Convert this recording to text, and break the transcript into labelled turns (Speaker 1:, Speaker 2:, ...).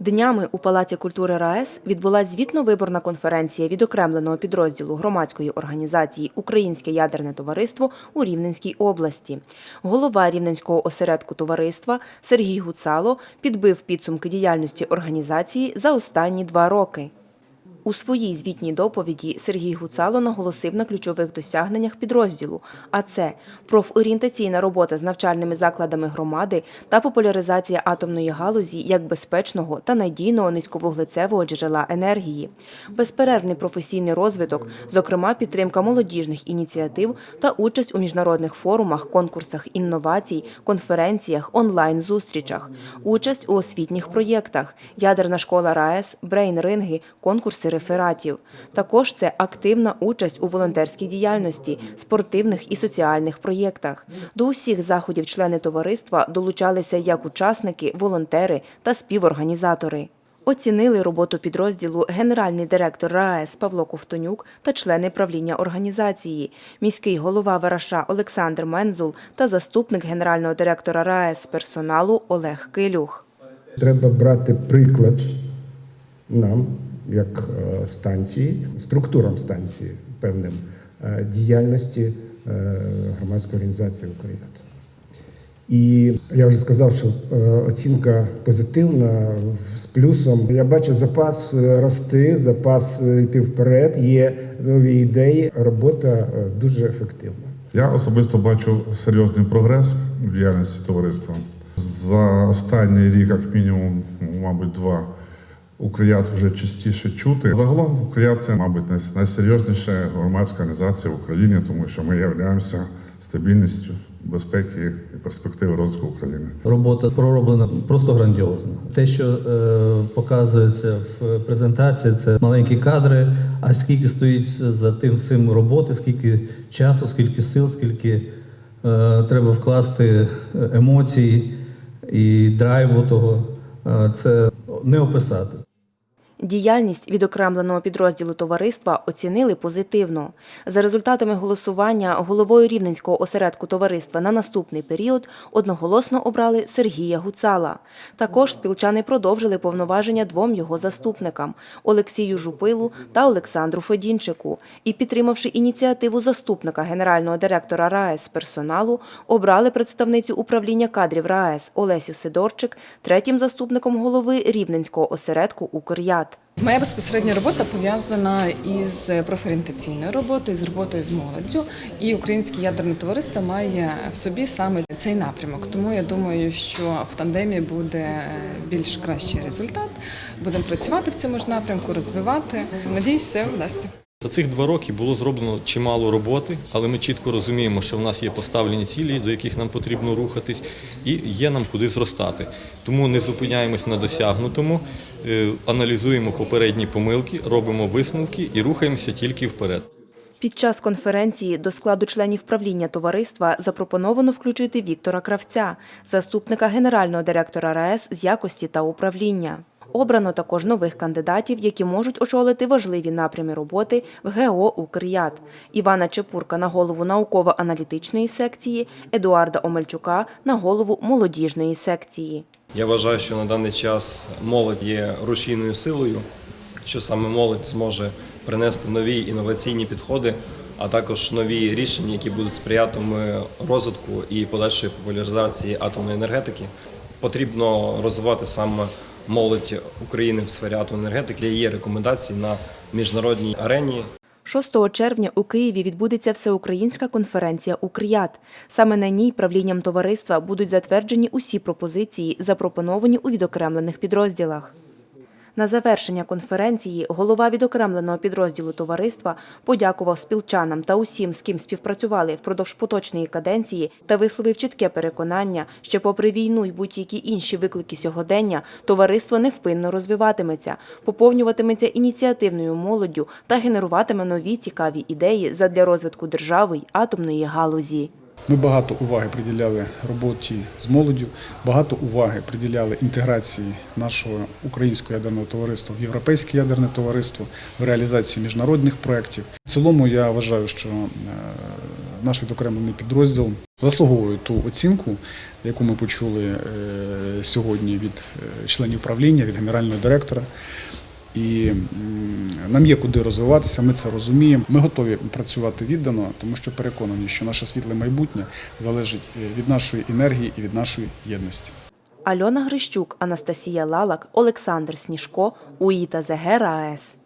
Speaker 1: Днями у Палаці культури РаЕС відбулася звітно-виборна конференція відокремленого підрозділу громадської організації Українське ядерне товариство у Рівненській області. Голова Рівненського осередку товариства Сергій Гуцало підбив підсумки діяльності організації за останні два роки. У своїй звітній доповіді Сергій Гуцало наголосив на ключових досягненнях підрозділу, а це профорієнтаційна робота з навчальними закладами громади та популяризація атомної галузі як безпечного та надійного низьковуглецевого джерела енергії, безперервний професійний розвиток, зокрема підтримка молодіжних ініціатив та участь у міжнародних форумах, конкурсах інновацій, конференціях, онлайн-зустрічах, участь у освітніх проєктах, ядерна школа РаЕС, брейн-ринги, конкурси рефератів. Також це активна участь у волонтерській діяльності, спортивних і соціальних проєктах. До усіх заходів члени товариства долучалися як учасники, волонтери та співорганізатори. Оцінили роботу підрозділу генеральний директор РаЕС Павло Ковтонюк та члени правління організації, міський голова Вараша Олександр Мензул та заступник генерального директора РаЕС персоналу Олег Килюх.
Speaker 2: Треба брати приклад нам, як е, станції, структурам станції певним е, діяльності е, громадської організації Україна. І я вже сказав, що оцінка позитивна з плюсом. Я бачу запас рости, запас йти вперед. Є нові ідеї. Робота дуже ефективна.
Speaker 3: Я особисто бачу серйозний прогрес в діяльності товариства. За останній рік, як мінімум, мабуть, два Укрият вже частіше чути. Загалом Укрият це, мабуть, най- найсерйозніша громадська організація в Україні, тому що ми являємося стабільністю, безпеки і перспективи розвитку України.
Speaker 4: Робота пророблена просто грандіозно. Те, що е, показується в презентації, це маленькі кадри. А скільки стоїть за тим всім роботи, скільки часу, скільки сил, скільки е, треба вкласти емоцій і драйву того, е, це не описати.
Speaker 1: Діяльність відокремленого підрозділу товариства оцінили позитивно. За результатами голосування головою Рівненського осередку товариства на наступний період одноголосно обрали Сергія Гуцала. Також спілчани продовжили повноваження двом його заступникам Олексію Жупилу та Олександру Федінчику. І, підтримавши ініціативу заступника генерального директора РаЕС персоналу, обрали представницю управління кадрів РаЕС Олесю Сидорчик третім заступником голови Рівненського осередку «Укрят».
Speaker 5: Моя безпосередня робота пов'язана із профорієнтаційною роботою, з роботою з молоддю. І Українське ядерне товариство має в собі саме цей напрямок. Тому я думаю, що в тандемі буде більш кращий результат. Будемо працювати в цьому ж напрямку, розвивати. Надіюсь, все вдасться.
Speaker 6: За цих два роки було зроблено чимало роботи, але ми чітко розуміємо, що в нас є поставлені цілі, до яких нам потрібно рухатись, і є нам куди зростати. Тому не зупиняємось на досягнутому, е, аналізуємо попередні помилки, робимо висновки і рухаємося тільки вперед.
Speaker 1: Під час конференції до складу членів правління товариства запропоновано включити Віктора Кравця, заступника генерального директора РаЕС з якості та управління. Обрано також нових кандидатів, які можуть очолити важливі напрями роботи в ГО «Укрят». Івана Чепурка на голову науково-аналітичної секції, Едуарда Омельчука на голову молодіжної секції.
Speaker 7: Я вважаю, що на даний час молодь є рушійною силою, що саме молодь зможе принести нові інноваційні підходи, а також нові рішення, які будуть сприятиме розвитку і подальшої популяризації атомної енергетики. Потрібно розвивати саме молодь України в сфері атомної енергетики. Є рекомендації на міжнародній арені
Speaker 1: 6 червня у Києві відбудеться всеукраїнська конференція «Укрят». Саме на ній правлінням товариства будуть затверджені усі пропозиції, запропоновані у відокремлених підрозділах. На завершення конференції голова відокремленого підрозділу товариства подякував спілчанам та усім, з ким співпрацювали впродовж поточної каденції, та висловив чітке переконання, що попри війну й будь-які інші виклики сьогодення, товариство невпинно розвиватиметься, поповнюватиметься ініціативною молоддю та генеруватиме нові цікаві ідеї задля розвитку держави й атомної галузі.
Speaker 8: Ми багато уваги приділяли роботі з молоддю, багато уваги приділяли інтеграції нашого українського ядерного товариства в європейське ядерне товариство, в реалізації міжнародних проєктів. В цілому я вважаю, що е, наш відокремлений підрозділ заслуговує ту оцінку, яку ми почули е, сьогодні від е, членів правління, від генерального директора. І нам є куди розвиватися, ми це розуміємо. Ми готові працювати віддано, тому що переконані, що наше світле майбутнє залежить е, від нашої енергії і від нашої єдності.
Speaker 1: Альона Грищук, Анастасія Лалак, Олександр Сніжко, УІТА ЗГ РаЕС.